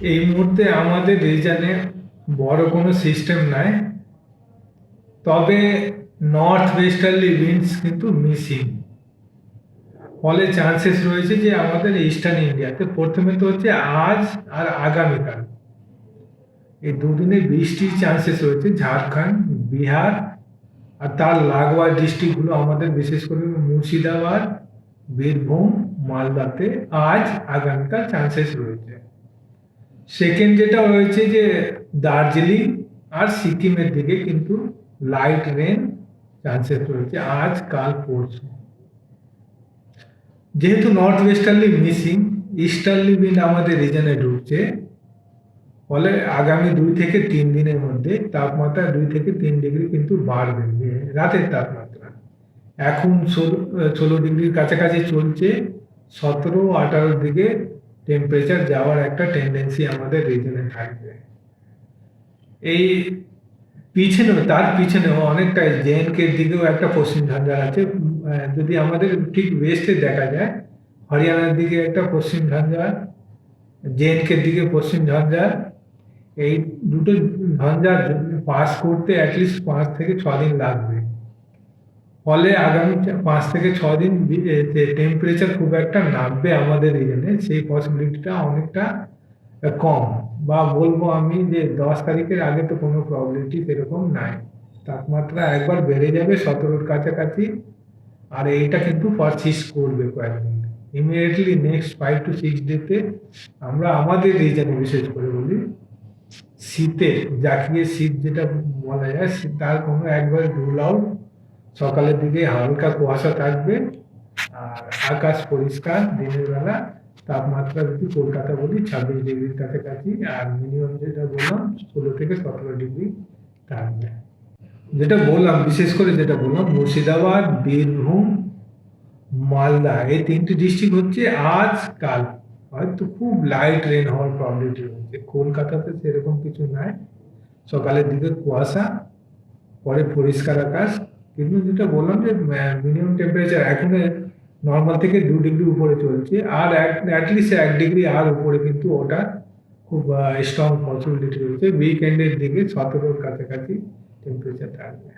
এই মুহূর্তে আমাদের রিজনে বড় কোনো সিস্টেম নাই। তবে নর্থ ওয়েস্টার্লি উইন্ডস কিন্তু মিসিং ফলে চান্সেস রয়েছে যে আমাদের ইস্টার্ন ইন্ডিয়াতে প্রথমে তো হচ্ছে আজ আর আগামীকাল। এই দুদিনে বৃষ্টির চান্সেস রয়েছে ঝাড়খণ্ড, বিহার আর তার লাগোয়া ডিস্ট্রিক্টগুলো আমাদের বিশেষ করে মুর্শিদাবাদ, বীরভূম, মালদাতে আজ আগামীকাল চান্সেস রয়েছে। সেকেন্ড যেটা হয়েছে যে দার্জিলিং আর সিকিমের দিকে কিন্তু লাইট রেন চান্সেস রয়েছে আজ, কাল, পরশু। যেহেতু north westerly missing easterly wind আমাদের রিজনে ঢুকছে। ফলে আগামী দুই থেকে তিন দিনের মধ্যে তাপমাত্রা দুই থেকে তিন ডিগ্রি কিন্তু বাড়বে রাতের তাপমাত্রা। এখন ষোলো ষোলো ডিগ্রির কাছাকাছি চলছে। সতেরো, আঠারোর দিকে টেম্পারেচার যাওয়ার একটা টেন্ডেন্সি আমাদের রিজনে থাকবে। এই পিছনেও তার পিছনেও অনেকটা জেএনকের দিকেও একটা পশ্চিম ঝঞ্ঝার আছে যদি আমাদের ঠিক ওয়েস্টে দেখা যায়, হরিয়ানার দিকে একটা পশ্চিম ঝঞ্ঝার জেএনকের দিকে পশ্চিম ঝঞ্ঝার এই দুটো ঝঞ্ঝার পাস করতে অ্যাটলিস্ট পাঁচ থেকে ছ দিন লাগবে। ফলে আগামী পাঁচ থেকে ছ দিন টেম্পারেচার খুব একটা নামবে আমাদের রিজনে সেই পসিবিলিটিটা অনেকটা কম। বা বলব আমি যে দশ তারিখের আগে তো কোনো প্রবলেমটি সেরকম নাই। তাপমাত্রা একবার বেড়ে যাবে সতেরোর কাছাকাছি, আর এইটা কিন্তু পারচিস করবে কয়েকদিন। Immediately next five to six ডেতে আমরা আমাদের রিজনে বিশেষ করে বলি, শীতে, জাকিয়ে শীত যেটা বলা যায়, তার কোনো একবার রুল আউট সকালের দিকে হালকা কুয়াশা থাকবে, আর আকাশ পরিষ্কার, দিনের বেলা তাপমাত্রা যদি কলকাতা বলি ছাব্বিশ ডিগ্রির কাছাকাছি, আর মিনিমাম যেটা বললাম ষোলো থেকে সতেরো ডিগ্রি থাকবে। যেটা বললাম, বিশেষ করে যেটা বললাম, মুর্শিদাবাদ, বীরভূম, মালদা, এই তিনটি ডিস্ট্রিক্ট হচ্ছে আজ, কাল। হয়তো খুব লাইট রেন হওয়ার প্রবলিটি হচ্ছে কলকাতাতে সেরকম কিছু নাই। সকালের দিকে কুয়াশা, পরে পরিষ্কার আকাশ কিন্তু যেটা বললাম যে মিনিমাম টেম্পারেচার এখন নর্মাল থেকে দু ডিগ্রি উপরে চলছে। আর অ্যাটলিস্ট এক ডিগ্রি আর উপরে কিন্তু ওটা খুব স্ট্রং পসিবিলিটি রয়েছে। উইকেন্ডের দিকে সতেরোর কাছাকাছি টেম্পারেচার থাকবে।